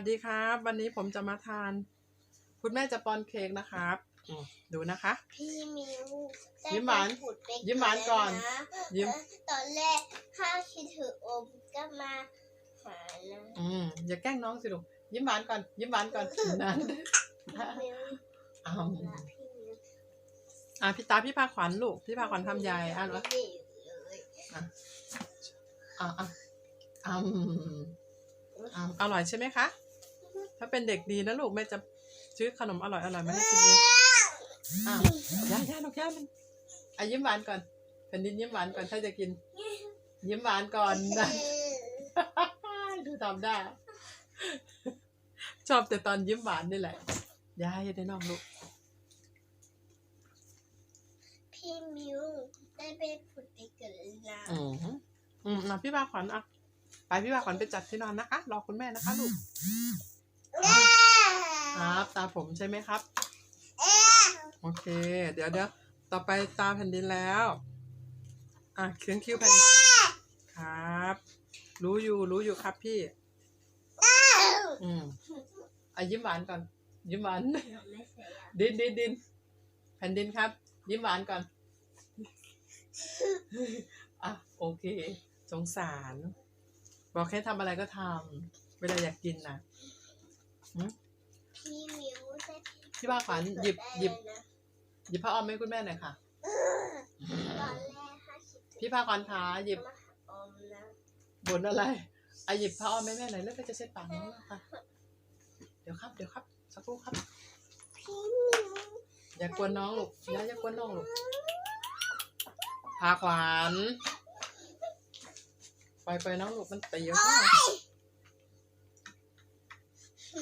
วัสดีครับ วันนี้ผมจะมาทาน คุณแม่จะป้อนเค้กนะครับอืมดูนะคะ พี่มิวได้ยิ้มหวานไปผุดไปยิ้มหวานก่อนเะยิ้มเออตอนแรกข้าวคิดถืออมก็มาหานะอืมอย่าแกล้งน้องสิลูกยิ้มหวานก่อน ยิ้มหวานก่อนนั้นพี่มิวอ้าวรักพี่มิวอะพี่ตาพี่พาขวัญลูกพี่พาขวัญทำยายอะเหรอไม่ได้เลยอะอะอะอะอร่อยใช่ไหมคะ ถ้าเป็นเด็กดีนะลูกแม่จะซื้อขนมอร่อยอร่อยมาให้กินเองอ้าวย่าย่าลูกย่ามันอะยิ้มหวานก่อนแผ่นดินยิ้มหวานก่อนถ้าจะกิน ยิ้มหวานก่อนนะดูทำได้ ชอบแต่ตอนยิ้มหวานนี่แหละยายได้น้องลูกพี่มิวได้ไปผุดไปเกิดแล้วอืมอืมอะพี่บาขวัญอะไปพี่บาขวัญไปจัดที่นอนนะคะรอคุณแม่นะคะลูก ครับตาผมใช่ไหมครับ โอเค เดี๋ยวเดี๋ยวต่อไปตาแผ่นดินแล้ว อะเคียงคิ้วแผ่นครับ รู้อยู่รู้อยู่ครับพี่ อืมอะยิ้มหวานก่อน ยิ้มหวาน ดินดินดินแผ่นดินครับ ยิ้มหวานก่อน อะโอเค สงสาร บอกให้ทำอะไรก็ทำเวลาอยากกินนะ พี่มิวได้พี่ว่าขวัญหยิบหยิบหยิบผ้าอ้อมให้คุณแม่หน่อยค่ะ ตอนแรกข้าวคิดถือพี่พาขวัญขาหยิบมาหาอมนะบนอะไรอะหยิบผ้าอ้อมให้แม่หน่อยแล้วก็จะเช็ดปากน้องแล้วค่ะ เดี๋ยวครับ เดี๋ยวครับ สักครู่ครับ พี่มิวอย่ากวนน้องลูกอย่าอย่ากวนน้องลูกพาขวัญปล่อยไปน้องลูกมันตีแล้วก็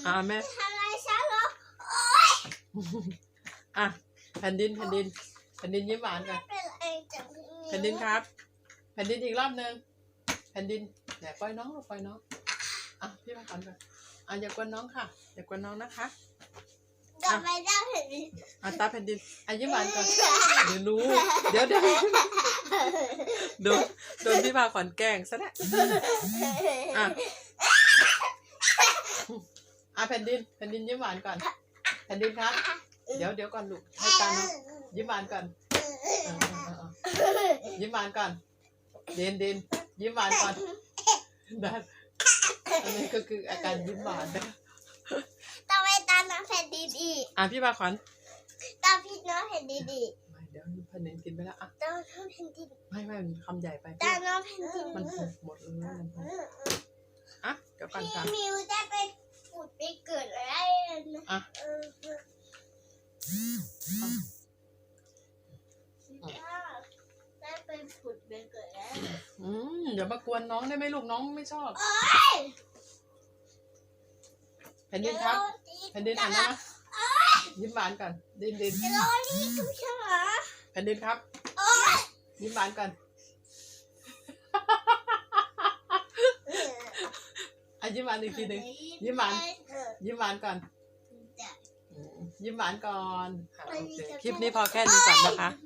อ่าแม่ทำอะไรฉันเหรออะแผ่นดินแผ่นดินแผ่นดินยิ้มหวานกันเป็นไรจังพี่มิวแผ่นดินครับ แผ่นดินอีกรอบหนึ่งแผ่นดินเดี๋ยวปล่อยน้องลูกปล่อยน้องอะพี่มาก่อนก่อนอะอย่ากวนน้องค่ะอย่ากวนน้องนะคะเดินไปได้เห็นดิอะตาแผ่นดินอะยิ้มหวานก่อนเดี๋ยวรู้ เดี๋ยวเดี๋ยวโดนโดนพี่พาขวัญแกล้งซะแล้วอะ อะแผ่นดินแผ่นดินยิ้มหวานก่อน แผ่นดินครับ เดี๋ยวเดี๋ยวก่อนลูกให้ตาน้องยิ้มหวานก่อนเออเออเออเออยิ้มหวานก่อน เดนเดนยิ้มหวานก่อนได้อันนี้ก็คืออาการยิ้มหวานนะต้องไปตามน้องแผ่นดินอีกอะพี่พาขวัญตามพี่น้องแผ่นดินอีกไม่เดี๋ยวแผ่นดินกินไปแล้วอะตามน้องแผ่นดินไม่ไม่มันคำใหญ่ไปตามน้องแผ่นดินมันหกหมดเลยนะมันหกอะเดี๋ยวก่อนพี่ค่ะ มิวได้ไปผุด ไปเกิดอะไรนะอะ เออได้ไปผุดไปเกิดอะไรอืมเดี๋ยวมากวนน้องได้ไหมลูกน้องไม่ชอบแผ่นดินครับแผ่นดินอ่านนะยิ้มหวานก่อนดินดินเดี๋ยวนี่คุณใช่ไหมแผ่นดินครับโอ๊ยยิ้มหวานก่อนะยิ้มหวานอีกทีหนึ่งยิ้มหวานยิ้มหวานก่อนอืมยิ้มหวานก่อนอะโอเคคลิปนี้พอแค่นี้ก่อนนะคะไ